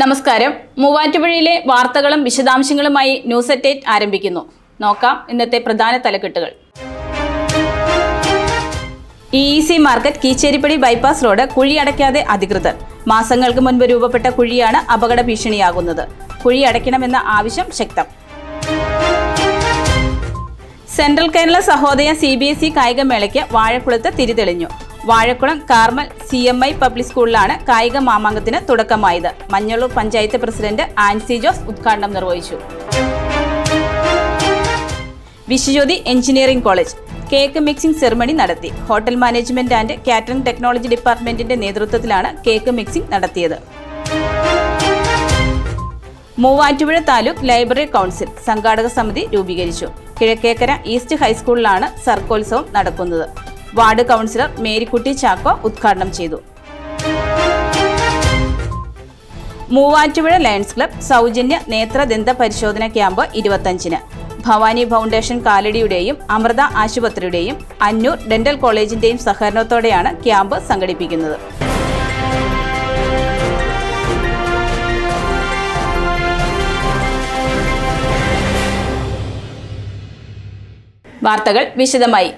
നമസ്കാരം. മൂവാറ്റുപുഴയിലെ വാർത്തകളും വിശദാംശങ്ങളുമായി ന്യൂസ് അറ്റേറ്റ് ആരംഭിക്കുന്നു. നോക്കാം ഇന്നത്തെ പ്രധാന തലക്കെട്ടുകൾ. E E C market Keecheripady bypass road കുഴി അടയ്ക്കാതെ അധികൃതർ. മാസങ്ങൾക്ക് മുൻപ് രൂപപ്പെട്ട കുഴിയാണ് അപകട ഭീഷണിയാകുന്നത്. കുഴി അടയ്ക്കണമെന്ന ആവശ്യം ശക്തം. Central Kerala Sahodaya C B S E കായികമേളയ്ക്ക് വാഴക്കുളത്ത് തിരിതെളിഞ്ഞു Vazhakulam Carmel C M I public സ്കൂളിലാണ് കായിക മാമാങ്കത്തിന് തുടക്കമായത്. മഞ്ഞളൂർ പഞ്ചായത്ത് പ്രസിഡന്റ് ആൻസി ജോസ് ഉദ്ഘാടനം നിർവഹിച്ചു. Vishwajyothi engineering college cake mixing ceremony നടത്തി. Hotel management and catering technology ഡിപ്പാർട്ട്മെന്റിന്റെ നേതൃത്വത്തിലാണ് കേക്ക് മിക്സിംഗ് നടത്തിയത്. മൂവാറ്റുപുഴ താലൂക്ക് ലൈബ്രറി കൗൺസിൽ സംഘാടക സമിതി രൂപീകരിച്ചു. കിഴക്കേക്കര ഈസ്റ്റ് ഹൈസ്കൂളിലാണ് സർക്കോത്സവം നടക്കുന്നത്. വാർഡ് കൗൺസിലർ മേരിക്കുട്ടി ചാക്കോ ഉദ്ഘാടനം ചെയ്തു. മൂവാറ്റുപുഴ ലയൺസ് ക്ലബ് സൗജന്യ നേത്രദന്ത പരിശോധന ക്യാമ്പ് ഇരുപത്തഞ്ചിന്. ഭവാനി ഫൗണ്ടേഷൻ കാലടിയുടെയും അമൃത ആശുപത്രിയുടെയും അന്നൂർ ഡെന്റൽ കോളേജിന്റെയും സഹകരണത്തോടെയാണ് ക്യാമ്പ് സംഘടിപ്പിക്കുന്നത്. വാർത്തകൾ വിശദമായി.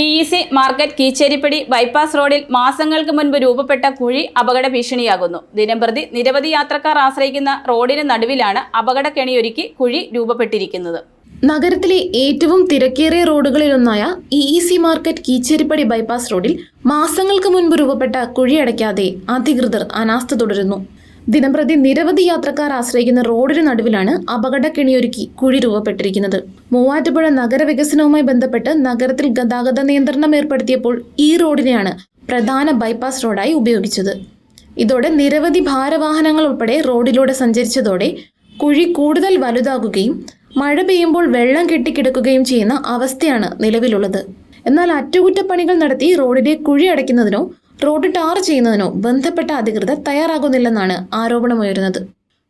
E E C market Keecheripady bypass റോഡിൽ മാസങ്ങൾക്ക് മുൻപ് രൂപപ്പെട്ട കുഴി അപകട ഭീഷണിയാകുന്നു. ദിനംപ്രതി നിരവധി യാത്രക്കാർ ആശ്രയിക്കുന്ന റോഡിന് നടുവിലാണ് അപകട കെണിയൊരുക്കി കുഴി രൂപപ്പെട്ടിരിക്കുന്നത്. നഗരത്തിലെ ഏറ്റവും തിരക്കേറിയ റോഡുകളിലൊന്നായ E E C market Keecheripady bypass റോഡിൽ മാസങ്ങൾക്ക് മുൻപ് രൂപപ്പെട്ട കുഴി കുഴിയടയ്ക്കാതെ അധികൃതർ അനാസ്ഥ തുടരുന്നു. ദിനംപ്രതി നിരവധി യാത്രക്കാർ ആശ്രയിക്കുന്ന റോഡിന് നടുവിലാണ് അപകട കെണിയൊരുക്കി കുഴി രൂപപ്പെട്ടിരിക്കുന്നത്. മൂവാറ്റുപുഴ നഗരവികസനവുമായി ബന്ധപ്പെട്ട് നഗരത്തിൽ ഗതാഗത നിയന്ത്രണം ഏർപ്പെടുത്തിയപ്പോൾ ഈ റോഡിനെയാണ് പ്രധാന ബൈപ്പാസ് റോഡായി ഉപയോഗിച്ചത്. ഇതോടെ നിരവധി ഭാരവാഹനങ്ങൾ ഉൾപ്പെടെ റോഡിലൂടെ സഞ്ചരിച്ചതോടെ കുഴി കൂടുതൽ വലുതാകുകയും മഴ പെയ്യുമ്പോൾ വെള്ളം കെട്ടിക്കിടക്കുകയും ചെയ്യുന്ന അവസ്ഥയാണ് നിലവിലുള്ളത്. എന്നാൽ അറ്റകുറ്റപ്പണികൾ നടത്തി റോഡിലെ കുഴി അടയ്ക്കുന്നതിനോ റോഡ് ടാർ ചെയ്യുന്നതിനോ ബന്ധപ്പെട്ട അധികൃതർ തയ്യാറാകുന്നില്ലെന്നാണ് ആരോപണമുയരുന്നത്.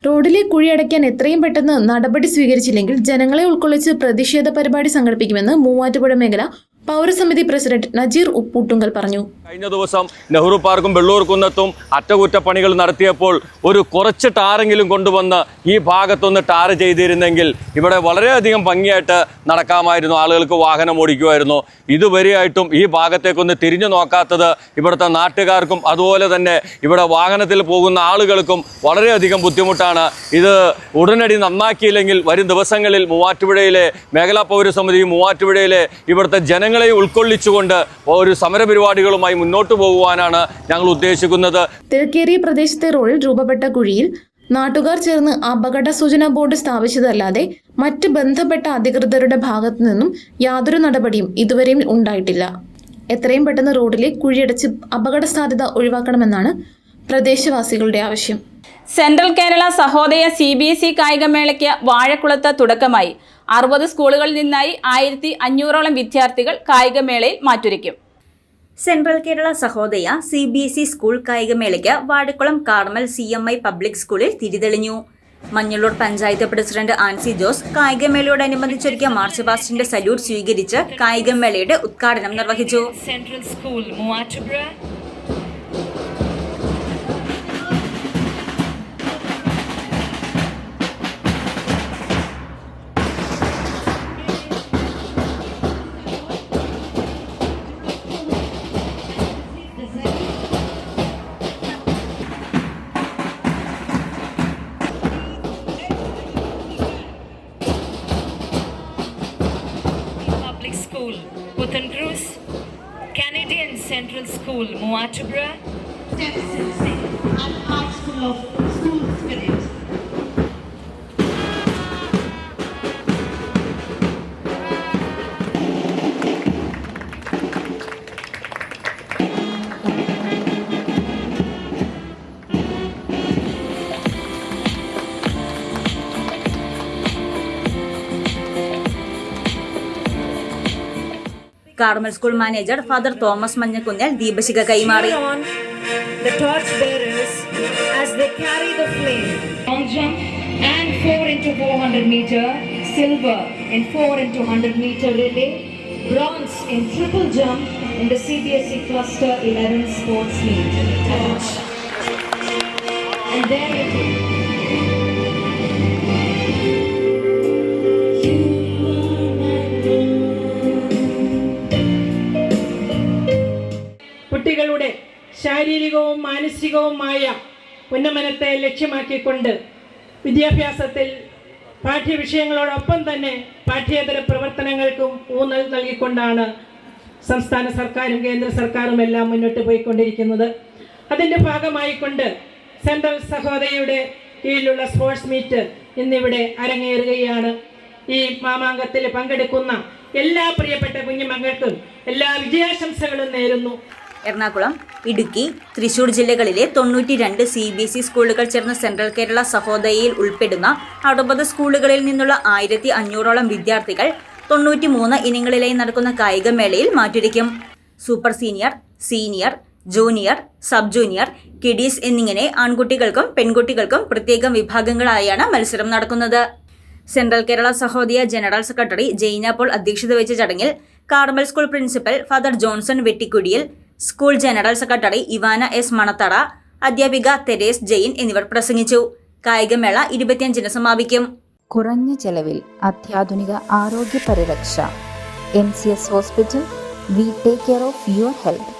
റോഡിലെ കുഴി അടയ്ക്കാൻ എത്രയും പെട്ടെന്ന് നടപടി സ്വീകരിച്ചില്ലെങ്കിൽ ജനങ്ങളെ ഉൾക്കൊള്ളിച്ച് പ്രതിഷേധ പരിപാടി സംഘടിപ്പിക്കുമെന്ന് മൂവാറ്റുപുഴ മേഖല പൗരസമിതി പ്രസിഡന്റ് നജീർ ഉപ്പൂട്ടുങ്കൽ പറഞ്ഞു. കഴിഞ്ഞ ദിവസം നെഹ്റു പാർക്കും വെള്ളൂർ കുന്നത്തും അറ്റകുറ്റപ്പണികൾ നടത്തിയപ്പോൾ ഒരു കുറച്ച് ടാറെങ്കിലും കൊണ്ടുവന്ന് ഈ ഭാഗത്തൊന്ന് ടാർ ചെയ്തിരുന്നെങ്കിൽ ഇവിടെ വളരെയധികം ഭംഗിയായിട്ട് നടക്കാമായിരുന്നു. ആളുകൾക്ക് വാഹനം ഓടിക്കുമായിരുന്നു. ഇതുവരെയായിട്ടും ഈ ഭാഗത്തേക്കൊന്ന് തിരിഞ്ഞു നോക്കാത്തത് ഇവിടുത്തെ നാട്ടുകാർക്കും അതുപോലെ തന്നെ ഇവിടെ വാഹനത്തിൽ പോകുന്ന ആളുകൾക്കും വളരെയധികം ബുദ്ധിമുട്ടാണ്. ഇത് ഉടനടി നന്നാക്കിയില്ലെങ്കിൽ വരും ദിവസങ്ങളിൽ മൂവാറ്റുപുഴയിലെ മേഖലാ പൗരസമിതി മൂവാറ്റുപുഴയിലെ ഇവിടുത്തെ ജനങ്ങളെ ഉൾക്കൊള്ളിച്ചുകൊണ്ട് ഒരു സമരപരിപാടികളുമായി മുന്നോട്ട് പോകുവാനാണ് ഞങ്ങൾ ഉദ്ദേശിക്കുന്നത്. തിരക്കേറിയ പ്രദേശത്തെ റോഡിൽ രൂപപ്പെട്ട കുഴിയിൽ നാട്ടുകാർ ചേർന്ന് അപകട സൂചന ബോർഡ് സ്ഥാപിച്ചതല്ലാതെ മറ്റ് ബന്ധപ്പെട്ട അധികൃതരുടെ ഭാഗത്തു നിന്നും യാതൊരു നടപടിയും ഇതുവരെയും ഉണ്ടായിട്ടില്ല. എത്രയും പെട്ടെന്ന് റോഡിലെ കുഴിയടച്ച് അപകട സാധ്യത ഒഴിവാക്കണമെന്നാണ് പ്രദേശവാസികളുടെ ആവശ്യം. Central Kerala Sahodaya C B S E കായികമേളയ്ക്ക് വാഴക്കുളത്ത് തുടക്കമായി. അറുപത് സ്കൂളുകളിൽ നിന്നായി ആയിരത്തി അഞ്ഞൂറോളം വിദ്യാർത്ഥികൾ കായികമേളയിൽ മാറ്റുരയ്ക്കും. Central Kerala Sahodaya C B S E school കായികമേളയ്ക്ക് Vazhakulam Carmel C M I public സ്കൂളിൽ തിരിതെളിഞ്ഞു. മഞ്ഞളൂർ പഞ്ചായത്ത് പ്രസിഡന്റ് ആൻസി ജോസ് കായികമേളയോടനുബന്ധിച്ചൊരുക്കിയ മാർച്ച് പാസ്റ്റിന്റെ സല്യൂട്ട് സ്വീകരിച്ച് കായികമേളയുടെ ഉദ്ഘാടനം നിർവഹിച്ചു. Central School, Puthankrus. Canadian Central School, Muatubra. Step 16 at High School of School Spirit. Carmel school manager father Thomas Manjakkunnel ദീപശിഖ കൈമാറി Cheer on the torch bearers as they carry the flame. Long jump and 4 into 400 meter, silver in 4 into 100 meter relay, bronze in triple jump in the CBSE Cluster 11 sports meet. And Then മാനസികവുമായ ഉന്നമനത്തെ ലക്ഷ്യമാക്കിക്കൊണ്ട് വിദ്യാഭ്യാസത്തിൽ പാഠ്യവിഷയങ്ങളോടൊപ്പം തന്നെ പാഠ്യേതര പ്രവർത്തനങ്ങൾക്കും ഊന്നൽ നൽകിക്കൊണ്ടാണ് സംസ്ഥാന സർക്കാരും കേന്ദ്ര സർക്കാരും എല്ലാം മുന്നോട്ട് പോയിക്കൊണ്ടിരിക്കുന്നത്. അതിന്റെ ഭാഗമായിക്കൊണ്ട് സെൻട്രൽ സഹോദരിയുടെ കീഴിലുള്ള സ്പോർട്സ് മീറ്റ് ഇന്നിവിടെ അരങ്ങേറുകയാണ്. ഈ മാമാങ്കത്തിൽ പങ്കെടുക്കുന്ന എല്ലാ പ്രിയപ്പെട്ട കുഞ്ഞുമക്കൾക്കും എല്ലാ വിജയാശംസകളും നേരുന്നു. എറണാകുളം ഇടുക്കി തൃശൂർ ജില്ലകളിലെ തൊണ്ണൂറ്റി രണ്ട് സി ബി എസ് ഇ സ്കൂളുകൾ ചേർന്ന സെൻട്രൽ കേരള സഹോദയയിൽ ഉൾപ്പെടുന്ന അറുപത് സ്കൂളുകളിൽ നിന്നുള്ള ആയിരത്തി അഞ്ഞൂറോളം വിദ്യാർത്ഥികൾ തൊണ്ണൂറ്റി മൂന്ന് ഇനങ്ങളിലായി നടക്കുന്ന കായികമേളയിൽ മാറ്റിരിക്കും. Super senior senior junior sub junior kiddies എന്നിങ്ങനെ ആൺകുട്ടികൾക്കും പെൺകുട്ടികൾക്കും പ്രത്യേകം വിഭാഗങ്ങളായാണ് മത്സരം നടക്കുന്നത്. Central Kerala Sahodaya general secretary Jaina Paul അധ്യക്ഷത വഹിച്ച ചടങ്ങിൽ Carmel school principal father Johnson Vettikkudiyil school general secretary Ivana S Manathara അധ്യാപിക തെരേസ് ജെയിൻ എന്നിവർ പ്രസംഗിച്ചു. കായികമേള ഇരുപത്തിയഞ്ചിന് സമാപിക്കും. കുറഞ്ഞ ചെലവിൽ അത്യാധുനിക ആരോഗ്യ പരിരക്ഷ. M C S hospital we take care of your health.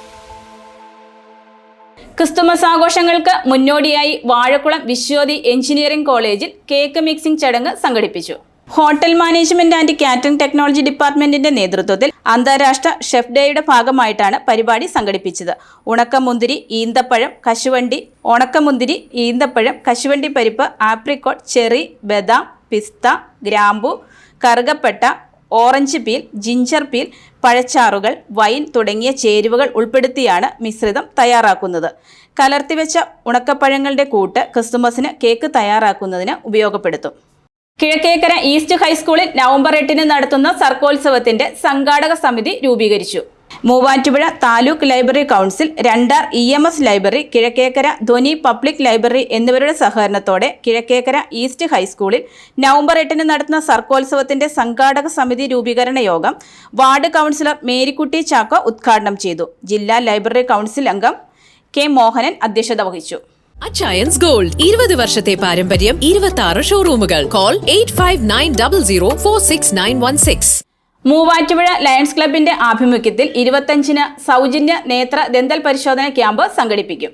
Christmas ആഘോഷങ്ങൾക്ക് മുന്നോടിയായി വാഴക്കുളം വിശ്വതി എഞ്ചിനീയറിംഗ് കോളേജിൽ കേക്ക് മിക്സിംഗ് ചടങ്ങ് സംഘടിപ്പിച്ചു. Hotel management and catering technology ഡിപ്പാർട്ട്മെന്റിന്റെ നേതൃത്വത്തിൽ അന്താരാഷ്ട്ര ഷെഫ് ഡേയുടെ ഭാഗമായിട്ടാണ് പരിപാടി സംഘടിപ്പിച്ചത്. ഉണക്കമുന്തിരി ഈന്തപ്പഴം കശുവണ്ടി ഉണക്കമുന്തിരി ഈന്തപ്പഴം കശുവണ്ടി പരിപ്പ് ആപ്രിക്കോട്ട് ചെറി ബദാം പിസ്ത ഗ്രാമ്പു കറുകപ്പെട്ട ഓറഞ്ച് പീൽ ജിഞ്ചർ പീൽ പഴച്ചാറുകൾ വൈൻ തുടങ്ങിയ ചേരുവകൾ ഉൾപ്പെടുത്തിയാണ് മിശ്രിതം തയ്യാറാക്കുന്നത്. കലർത്തിവെച്ച ഉണക്കപ്പഴങ്ങളുടെ കൂട്ട് ക്രിസ്തുമസിന് കേക്ക് തയ്യാറാക്കുന്നതിന് ഉപയോഗപ്പെടുത്തും. കിഴക്കേക്കര ഈസ്റ്റ് ഹൈസ്കൂളിൽ നവംബർ എട്ടിന് നടത്തുന്ന സർക്കോത്സവത്തിന്റെ സംഘാടക സമിതി രൂപീകരിച്ചു. Muvattupuzha taluk library council Randar E M S library Kizhakkekara Dhwani public library എന്നിവരുടെ സഹകരണത്തോടെ കിഴക്കേക്കര ഈസ്റ്റ് ഹൈസ്കൂളിൽ നവംബർ എട്ടിന് നടത്തുന്ന സർക്കോത്സവത്തിന്റെ സംഘാടക സമിതി രൂപീകരണ യോഗം വാർഡ് കൗൺസിലർ മേരിക്കുട്ടി ചാക്ക ഉദ്ഘാടനം ചെയ്തു. ജില്ലാ ലൈബ്രറി കൗൺസിൽ അംഗം കെ മോഹനൻ അധ്യക്ഷത വഹിച്ചു. അച്ചയൻസ് ഗോൾഡ് ഇരുപത് വർഷത്തെ പാരമ്പര്യം ഇരുപത്തി ആറ് ഷോറൂമുകൾ call eight five nine double zero four six nine one six Muvattupuzha lions ക്ലബിന്റെ ആഭിമുഖ്യത്തിൽ ഇരുപത്തഞ്ചിന് സൗജന്യ നേത്ര ദന്തൽ പരിശോധന ക്യാമ്പ് സംഘടിപ്പിക്കും.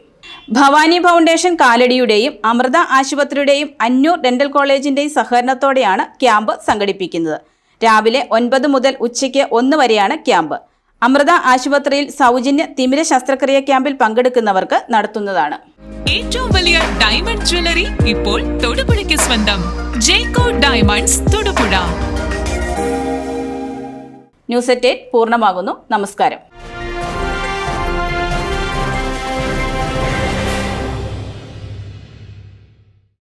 ഭവാനി ഫൗണ്ടേഷൻ കാലടിയുടെയും അമൃത ആശുപത്രിയുടെയും അന്നൂർ ഡെന്റൽ കോളേജിന്റെയും സഹകരണത്തോടെയാണ് ക്യാമ്പ് സംഘടിപ്പിക്കുന്നത്. രാവിലെ ഒൻപത് മുതൽ ഉച്ചയ്ക്ക് ഒന്ന് വരെയാണ് ക്യാമ്പ്. അമൃത ആശുപത്രിയിൽ സൗജന്യ തിമിര ശസ്ത്രക്രിയ ക്യാമ്പിൽ പങ്കെടുക്കുന്നവർക്ക് നടത്തുന്നതാണ്. ഏറ്റവും വലിയ ഡയമണ്ട് ജ്വല്ലറി ഇപ്പോൾ തൊടുപുഴയ്ക്ക് സ്വന്തം. ജേക്കോ ഡയമണ്ട്സ് തൊടുപുഴ. ന്യൂസ് എറ്റ് പൂർണമാകുന്നു. നമസ്കാരം.